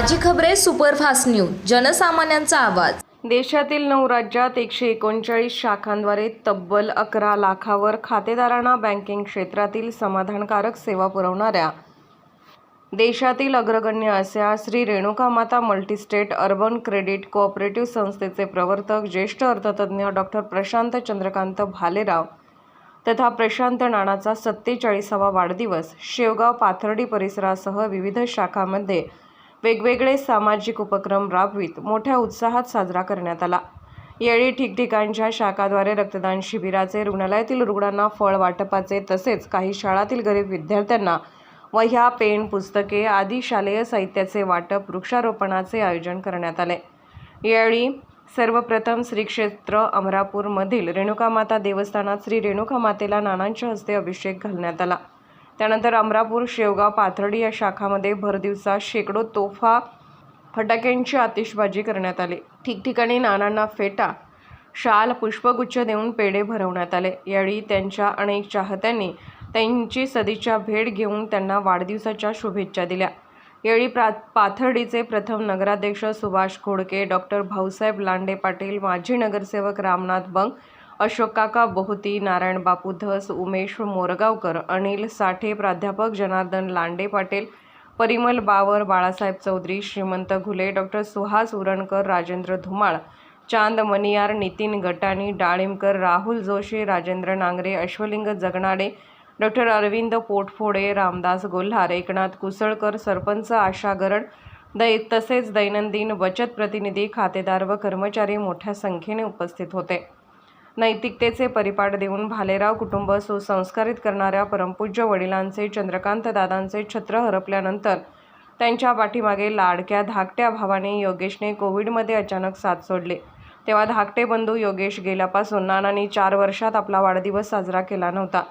Superfast news जनसामान्यांचा आवाज. देशातील नऊ राज्यात एकशे एकोणचाळीस शाखांद्वारे तब्बल अकरा लाखावर खातेदारांना बँकिंग क्षेत्रातील समाधानकारक सेवा पुरवणाऱ्या देशातील अग्रगण्य अशा श्री रेणुका माता मल्टीस्टेट अर्बन क्रेडिट कोऑपरेटिव्ह संस्थेचे प्रवर्तक ज्येष्ठ अर्थतज्ज्ञ डॉक्टर प्रशांत चंद्रकांत भालेराव तथा प्रशांत नाणाचा सत्तेचाळीसावा वाढदिवस शेवगाव पाथर्डी परिसरासह विविध शाखांमध्ये वेगवेगळे सामाजिक उपक्रम राबवित मोठ्या उत्साहात साजरा करण्यात आला. यावेळी ठिकठिकाणच्या शाखाद्वारे रक्तदान शिबिराचे रुग्णालयातील रुग्णांना फळ वाटपाचे तसेच काही शाळातील गरीब विद्यार्थ्यांना वह्या पेन पुस्तके आदी शालेय साहित्याचे वाटप वृक्षारोपणाचे आयोजन करण्यात आले. यावेळी सर्वप्रथम श्री क्षेत्र अमरापूरमधील रेणुकामाता देवस्थानात श्री रेणुका मातेला नानांच्या हस्ते अभिषेक घालण्यात आला. त्यानंतर अमरापूर शेवगाव पाथर्डी या शाखामध्ये भरदिवसा शेकडो तोफा फटाक्यांची आतिषबाजी करण्यात आली. ठिकठिकाणी नानांना फेटा शाल पुष्पगुच्छ देऊन पेढे भरवण्यात आले. यावेळी त्यांच्या अनेक चाहत्यांनी त्यांची सदिच्छा भेट घेऊन त्यांना वाढदिवसाच्या शुभेच्छा दिल्या. यावेळी प्रा पाथर्डीचे प्रथम नगराध्यक्ष सुभाष खोडके डॉक्टर भाऊसाहेब लांडे पाटील माजी नगरसेवक रामनाथ बंग अशोक बहुती नारायण बापू धस उमेश मोरगावकर अनिल साठे प्राध्यापक जनार्दन लांडे पाटील परिमल बावर बाळासाहेब चौधरी श्रीमंत घुले डॉक्टर सुहास उरणकर राजेंद्र धुमाळ चांद मनियार नितीन गटाणी डाळिंबकर राहुल जोशी राजेंद्र नांगरे अश्वलिंग जगनाडे डॉक्टर अरविंद पोटफोडे रामदास गोल्हार एकनाथ कुसळकर सरपंच आशा गरड दै तसेच दैनंदिन बचत प्रतिनिधी खातेदार व कर्मचारी मोठ्या संख्येने उपस्थित होते. नैतिकतेचे परिपाठ देऊन भालेराव कुटुंब सुसंस्कारित करणाऱ्या परमपूज्य वडिलांचे चंद्रकांत दादांचे छत्र हरपल्यानंतर त्यांच्या पाठीमागे लाडक्या धाकट्या भावाने योगेशने कोविडमध्ये अचानक साथ सोडले. तेव्हा धाकटे बंधू योगेश गेल्यापासून नानांनी चार वर्षात आपला वाढदिवस साजरा केला नव्हता.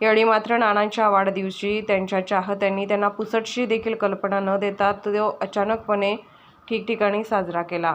यावेळी मात्र नानांच्या वाढदिवशी त्यांच्या चाहत्यांनी त्यांना पुसटशी देखील कल्पना न देता तो अचानकपणे ठिकठिकाणी साजरा केला.